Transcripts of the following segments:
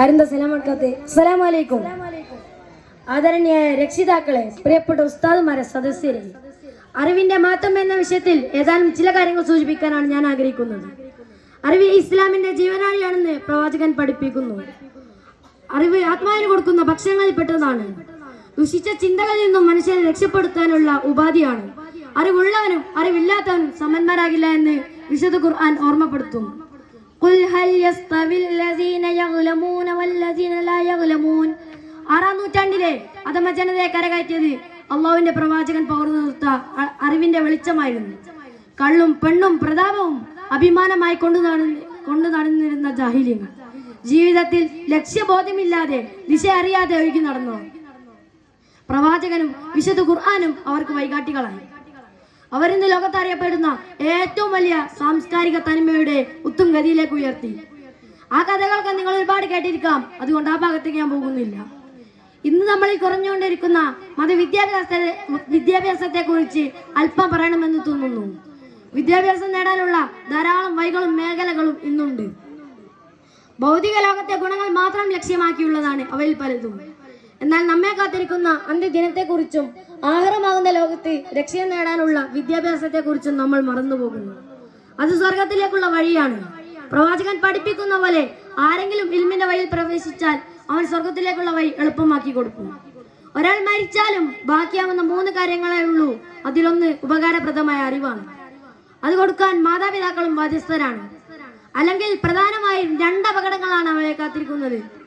ആരെന്താ സലാം എടുക്കാത്തെ സലാം ആദരണീയായ രക്ഷിതാക്കളെ പ്രിയപ്പെട്ട ഉസ്താദുമാരെ സദസ്യരെ. അറിവിന്റെ മാറ്റം എന്ന വിഷയത്തിൽ ഏതാനും ചില കാര്യങ്ങൾ സൂചിപ്പിക്കാനാണ് ഞാൻ ആഗ്രഹിക്കുന്നത്. അറിവ് ഇസ്ലാമിന്റെ ജീവനാഴിയാണെന്ന് പ്രവാചകൻ പഠിപ്പിക്കുന്നു. അറിവ് ആത്മാവിന് കൊടുക്കുന്ന ഭക്ഷണങ്ങളിൽ പെട്ടതാണ്. ദുഷിച്ച ചിന്തകളിൽ നിന്നും മനുഷ്യനെ രക്ഷപ്പെടുത്താനുള്ള ഉപാധിയാണ്. അറിവുള്ളവനും അറിവില്ലാത്തവനും സമന്മാരാകില്ല എന്ന് വിശുദ്ധ ഖുർആൻ ഓർമ്മപ്പെടുത്തും. قل هل يستوي الذين يعلمون والذين لا يعلمون ആറാം നൂറ്റാണ്ടിലെ അധമ ജനതയെ കരകയറ്റിയത് അള്ളാഹുവിന്റെ പ്രവാചകൻ പകർന്നു നിർത്ത അ- അറിവിന്റെ വെളിച്ചമായിരുന്നു കള്ളും പെണ്ണും പ്രതാപവും അഭിമാനമായി കൊണ്ടു നടന്ന് കൊണ്ടു നടന്നിരുന്ന ജാഹിലിയങ്ങൾ ജീവിതത്തിൽ ലക്ഷ്യബോധമില്ലാതെ ദിശ അറിയാതെ ഒഴുകി നടന്നു പ്രവാചകനും വിശുദ്ധ ഖുർആാനും അവർക്ക് വൈകാട്ടികളായി അവരിന്ന് ലോകത്ത് അറിയപ്പെടുന്ന ഏറ്റവും വലിയ സാംസ്കാരിക തനിമയുടെ ഉത്തുംഗതിയിലേക്ക് ഉയർത്തി. ആ കഥകളൊക്കെ നിങ്ങൾ ഒരുപാട് കേട്ടിരിക്കാം. അതുകൊണ്ട് ആ ഭാഗത്തേക്ക് ഞാൻ പോകുന്നില്ല. ഇന്ന് നമ്മൾ ഈ കുറഞ്ഞുകൊണ്ടിരിക്കുന്ന മതവിദ്യാഭ്യാസത്തെ വിദ്യാഭ്യാസത്തെ കുറിച്ച് അല്പം പറയണമെന്ന് തോന്നുന്നു. വിദ്യാഭ്യാസം നേടാനുള്ള ധാരാളം വൈകളും മേഖലകളും ഇന്നുണ്ട്. ഭൗതിക ലോകത്തെ ഗുണങ്ങൾ മാത്രം ലക്ഷ്യമാക്കിയുള്ളതാണ് അവയിൽ പലതും. എന്നാൽ നമ്മെ കാത്തിരിക്കുന്ന അന്ത്യദിനത്തെക്കുറിച്ചും ആഹാരമാകുന്ന ലോകത്ത് രക്ഷയെ നേടാനുള്ള വിദ്യാഭ്യാസത്തെക്കുറിച്ചും നമ്മൾ മറന്നുപോകുന്നു. അത് സ്വർഗത്തിലേക്കുള്ള വഴിയാണ്. പ്രവാചകൻ പഠിപ്പിക്കുന്ന പോലെ ആരെങ്കിലും ഇൽമിന്റെ വഴിയിൽ പ്രവേശിച്ചാൽ അവൻ സ്വർഗത്തിലേക്കുള്ള വഴി എളുപ്പമാക്കി കൊടുക്കും. ഒരാൾ മരിച്ചാലും ബാക്കിയാവുന്ന മൂന്ന് കാര്യങ്ങളേ ഉള്ളൂ. അതിലൊന്ന് ഉപകാരപ്രദമായ അറിവാണ്. അത് കൊടുക്കാൻ മാതാപിതാക്കളും ബാധ്യസ്ഥരാണ്. അല്ലെങ്കിൽ പ്രധാനമായും രണ്ട് അപകടങ്ങളാണ് അവരെ കാത്തിരിക്കുന്നത്.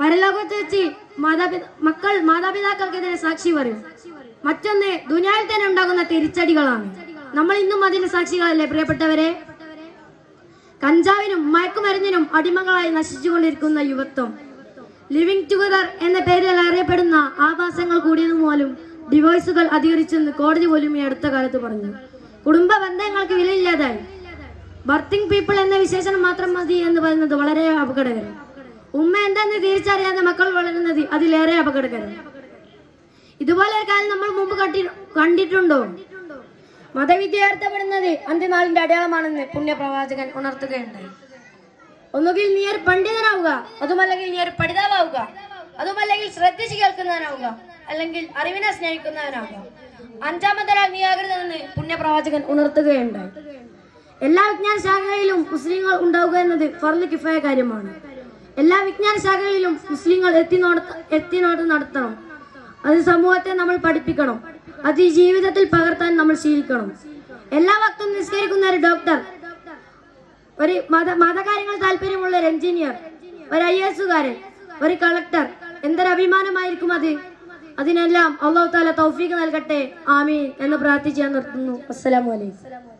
പരലോകത്ത് വെച്ച് മക്കൾ മാതാപിതാക്കൾക്കെതിരെ സാക്ഷി പറയും. മറ്റൊന്ന് ദുനിയാവിൽ തന്നെ ഉണ്ടാകുന്ന തിരിച്ചടികളാണ്. നമ്മൾ ഇന്നും അതിന്റെ സാക്ഷികളല്ലേ പ്രിയപ്പെട്ടവരെ? കഞ്ചാവിനും മയക്കുമരുന്നിനും അടിമകളായി നശിച്ചുകൊണ്ടിരിക്കുന്ന യുവത്വം. ലിവിംഗ് ടുഗദർ എന്ന പേരിൽ അറിയപ്പെടുന്ന ആഭാസങ്ങൾ കൂടിയത് മൂലം ഡിവോഴ്സുകൾ അധികരിച്ചെന്ന് കോടതി പോലും ഈ അടുത്ത കാലത്ത് പറഞ്ഞു. കുടുംബ ബന്ധങ്ങൾക്ക് വിലയില്ലാതായി. ബർത്തിങ് പീപ്പിൾ എന്ന വിശേഷണം മാത്രം മതി എന്ന് പറയുന്നത് വളരെ അപകടകരം. ഉമ്മ എന്താന്ന് തിരിച്ചറിയാതെ മക്കൾ വളരുന്നത്? അതിലേറെ അപകടകരം. ഇതുപോലെ കാലം നമ്മൾ മുമ്പ് കണ്ടി കണ്ടിട്ടുണ്ടോ? മതവിദ്യാർത്ഥപ്പെടുന്നത് അന്ത്യനാളിന്റെ അടയാളമാണെന്ന് പുണ്യപ്രവാചകൻ ഉണർത്തുകയുണ്ടായി. ഒന്നുകിൽ നീ ഒരു പണ്ഡിതനാവുക അതുമല്ലെങ്കിൽ നീ ഒരു പഠിതാവാവുക അതുമല്ലെങ്കിൽ ശ്രദ്ധിച്ച് കേൾക്കുന്നവനാവുക അല്ലെങ്കിൽ അറിവിനെ സ്നേഹിക്കുന്നവനാവുക. അഞ്ചാമതൊരാൾ നീ ആകരുതെന്ന് പുണ്യപ്രവാചകൻ ഉണർത്തുകയുണ്ടായി. എല്ലാ വിജ്ഞാന ശാഖകളിലും മുസ്ലിങ്ങൾ ഉണ്ടാവുക എന്നത് ഫർദ് കിഫായ കാര്യമാണ്. എല്ലാ വിജ്ഞാന ശാഖകളിലും മുസ്ലിങ്ങൾ എത്തിനോട്ട നടത്തണം. അത് സമൂഹത്തെ നമ്മൾ പഠിപ്പിക്കണം. അത് ഈ ജീവിതത്തിൽ പകർത്താൻ നമ്മൾ ശീലിക്കണം. എല്ലാ വക്തും നിസ്കരിക്കുന്ന ഒരു ഡോക്ടർ ഒരു മത മതകാര്യങ്ങൾ താല്പര്യമുള്ള ഒരു എഞ്ചിനീയർ ഒരു ഐ എസുകാരൻ ഒരു കളക്ടർ എന്തൊരു അഭിമാനമായിരിക്കും അത്. അതിനെല്ലാം അള്ളാഹു താല തൗഫീഖ് നൽകട്ടെ. ആമീൻ എന്ന് പ്രാർത്ഥിച്ച് ഞാൻ നിർത്തുന്നു. അസ്സലാമു അലൈക്കും.